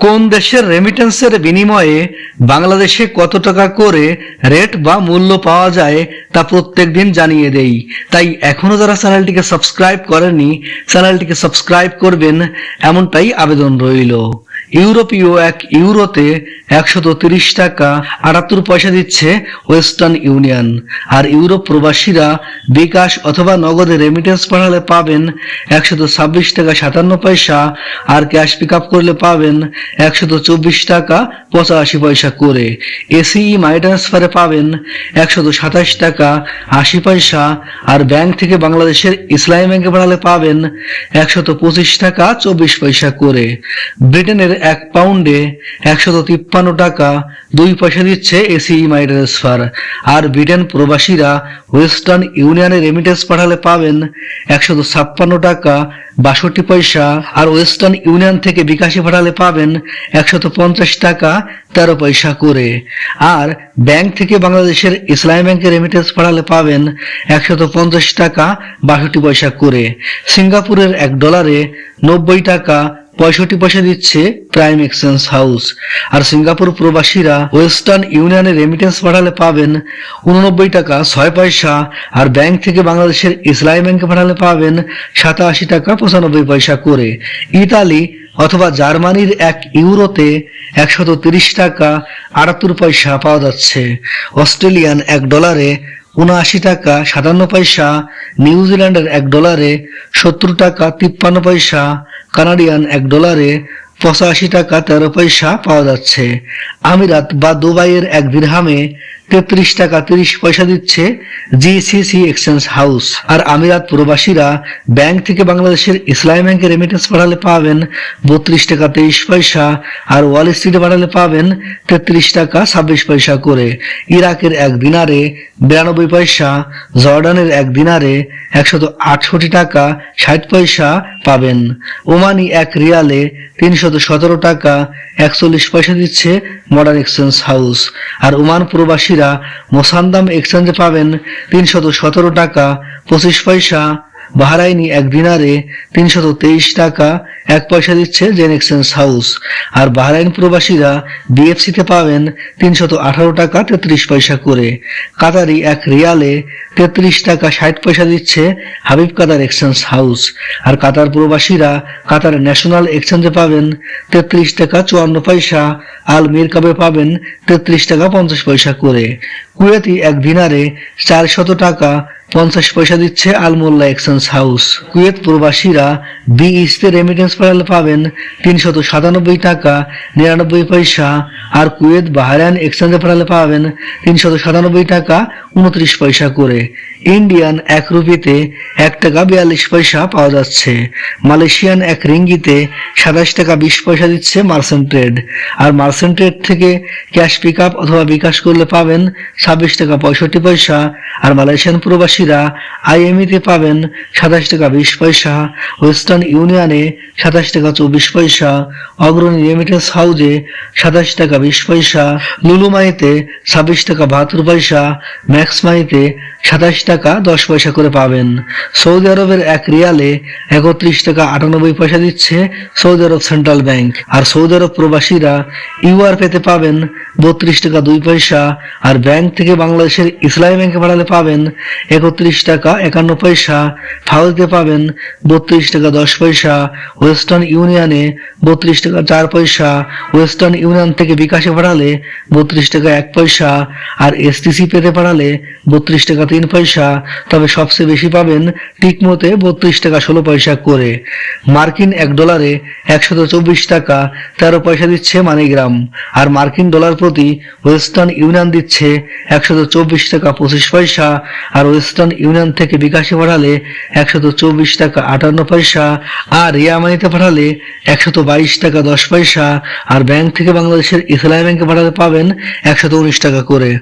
কোন দেশের রেমিটেন্সের বিনিময়ে বাংলাদেশে কত টাকা করে রেট বা মূল্য পাওয়া যায় তা প্রত্যেক দিন জানিয়ে দেই। তাই এখনও যারা চ্যানেলটিকে সাবস্ক্রাইব করেনি চ্যানেলটিকে সাবস্ক্রাইব করবেন, এমনটাই আবেদন রইল। ইউরোপীয় এক ইউরোতে একশত তিরিশ টাকা আটাত্তর পয়সা দিচ্ছে ওয়েস্টার্ন ইউনিয়ন। আর ইউরোপ প্রবাসীরা বিকাশ অথবা নগদে রেমিটেন্স পাঠালে পাবেন একশত ছাব্বিশ টাকা সাতান্ন পয়সা, আর ক্যাশ পিক আপ করলে পাবেন একশত চব্বিশ টাকা পঁচাশি পয়সা করে। এসিই মাই ট্রান্সফারে পাবেন একশত সাতাশ টাকা আশি পয়সা, আর ব্যাংক থেকে বাংলাদেশের ইসলামী ব্যাংকে পাঠালে পাবেন একশত পঁচিশ টাকা চব্বিশ পয়সা করে। ব্রিটেনের এক পাউন্ডে একশত তিপ্পান্ন টাকা, দুই পয়সা দিচ্ছে এসিই মাই ট্রান্সফার আর ব্রিটেন প্রবাসীরা ওয়েস্টার্ন ইউনিয়নে রেমিটেন্স পাঠালে পাবেন একশত ছাপ্পান্ন টাকা বাষট্টি পয়সা আর ওয়েস্টার্ন ইউনিয়ন থেকে বিকাশে পাঠালে পাবেন একশত পঞ্চাশ টাকা তেরো পয়সা করে। আর ব্যাংক থেকে বাংলাদেশের ইসলামী ব্যাংকে রেমিটেন্স পাঠালে পাবেন একশত পঞ্চাশ টাকা বাষট্টি পয়সা করে। সিঙ্গাপুরের এক ডলারে নব্বই টাকা পঁয়ষট্টি পয়সা দিচ্ছে প্রাইম এক্সচেঞ্জ হাউস আর সিঙ্গাপুর প্রবাসীরা ওয়েস্টার্ন ইউনিয়নের রেমিটেন্স পাঠালে পাবেন উননব্বই টাকা ছয় পয়সা। আর ব্যাংক থেকে বাংলাদেশের ইসলামী ব্যাংকে পাঠালে পাবেন সাতাশি টাকা পঁচানব্বই পয়সা করে ইতালি অথবা জার্মানির এক ইউরোতে একশত তিরিশ টাকা আটাত্তর পয়সা পাওয়া যাচ্ছে। অস্ট্রেলিয়ান এক ডলারে উনআশি টাকা সাতান্ন পয়সা নিউজিল্যান্ডের এক ডলারে সত্তর টাকা তিপ্পান্ন পয়সা, কানাডিয়ান এক ডলারে পঁচাশি টাকা তেরো পয়সা পাওয়া যাচ্ছে। আমিরাত বা দুবাইয়ের এক দিরহামে তেত্রিশ টাকা তিরিশ পয়সা দিচ্ছে জিসিসি এক্সচেঞ্জ হাউস। আর আমিরাত প্রবাসীরা ব্যাংক থেকে বাংলাদেশের ইসলামী ব্যাংকে রেমিটেন্স পাঠালে পাবেন বত্রিশ টাকা তেইশ পয়সা আর ওয়াল স্ট্রিটে পাঠালে পাবেন তেত্রিশ টাকা ছাব্বিশ পয়সা করে। ইরাকের এক দিনারে বিরানব্বই পয়সা, জর্ডানের এক দিনারে একশত আটষট্টি টাকা ষাট পয়সা পাবেন। ওমানি এক রিয়ালে তিনশত সতেরো টাকা একচল্লিশ পয়সা দিচ্ছে মডার্ন এক্সচেঞ্জ হাউস আর ওমান প্রবাসীরা মোসান্দাম এক্সচেঞ্জে পাবেন তিনশত সতেরো টাকা পঁচিশ পয়সা বাহারাইনি এক দিনারে তিনশত তেইশ টাকা এক পয়সা দিচ্ছে জেন এক্সচেঞ্জ হাউস। আর বাহারাইন প্রবাসীরা বিএফসিতে পাবেন তিনশত আঠারো টাকা তেত্রিশ পয়সা করে। কাতারি এক রিয়ালে তেত্রিশ টাকা ষাট পয়সা দিচ্ছে হাবিব কাতার এক্সচেঞ্জ হাউস। আর কাতার প্রবাসীরা কাতার ন্যাশনাল এক্সচেঞ্জে পাবেন তেত্রিশ টাকা চুয়ান্ন পয়সা। আল মির কাবে পাবেন তেত্রিশ টাকা পঞ্চাশ পয়সা করে। কুয়েতি এক দিনারে চারশত টাকা পঞ্চাশ পয়সা দিচ্ছে আলমোল্লা এক্সচেঞ্জ হাউস। কুয়েত প্রবাসীরা বিইসতে রেমিটেন্স পাঠালে পাবেন তিনশত সাতানব্বই টাকা নিরানব্বই পয়সা আর কুয়েত বাহারান এক্সচেঞ্জে পাঠালে পাবেন তিনশত সাতানব্বই টাকা উনত্রিশ পয়সা করে। ইন্ডিয়ান এক রুপিতে এক টাকা বিয়াল্লিশ পয়সা পাওয়া যাচ্ছে। মালয়েশিয়ান এক রিঙ্গিতে সাতাশ টাকা বিশ পয়সা দিচ্ছে মার্সেন্ট ট্রেড আর মার্সেন্ট ট্রেড থেকে ক্যাশ পিক আপ অথবা বিকাশ করলে পাবেন ছাব্বিশ টাকা পঁয়ষট্টি পয়সা, আর মালয়েশিয়ান প্রবাসীরা আইএমইতে পাবেন সাতাশ টাকা বিশ পয়সা, ওয়েস্টার্ন ইউনিয়নে সাতাশ টাকা চব্বিশ পয়সা, অগ্রণী রেমিটেন্স হাউজে সাতাশ টাকা বিশ পয়সা, লুলুমাইতে ছাব্বিশ টাকা বাহাত্তর পয়সা, ম্যাক্সমাইতে সাতাশ টাকা দশ পয়সা করে পাবেন। সৌদি আরবের এক রিয়ালে একত্রিশ টাকা আটানব্বই পয়সা দিচ্ছে সৌদি আরব সেন্ট্রাল ব্যাংক। আর সৌদি আরব প্রবাসীরা ইউআর পেতে পাবেন বত্রিশ টাকা দুই পয়সা, আর ব্যাংক থেকে বাংলাদেশের ইসলামী ব্যাংকে পাঠালে পাবেন একত্রিশ টাকা একান্ন পয়সা ফাউলতে পাবেন বত্রিশ টাকা দশ পয়সা, ওয়েস্টার্ন ইউনিয়নে বত্রিশ টাকা চার পয়সা, ওয়েস্টার্ন ইউনিয়ন থেকে বিকাশে পাঠালে বত্রিশ টাকা এক পয়সা আর এসটিসি পেতে পাঠালে বত্রিশ টাকা তিন পয়সা। তবে সবচেয়ে বেশি পাবেন টিকমোতে বত্রিশ টাকা ষোলো পয়সা করে। মার্কিন এক ডলারে একশত চব্বিশ টাকা তেরো পয়সা দিচ্ছে মানিগ্রাম। আর মার্কিন ডলার প্রতি ওয়েস্টার্ন ইউনিয়ন দিচ্ছে একশত চব্বিশ টাকা পঁচিশ পয়সা, আর ওয়েস্টার্ন ইউনিয়ন থেকে বিকাশে পাঠালে একশত চব্বিশ টাকা আটান্ন পয়সা, আর রিয়ামানিতে পাঠালে একশত বাইশ টাকা দশ পয়সা, আর ব্যাংক থেকে বাংলাদেশের ইসলামী ব্যাংকে পাঠালে পাবেন একশত উনিশ টাকা করে।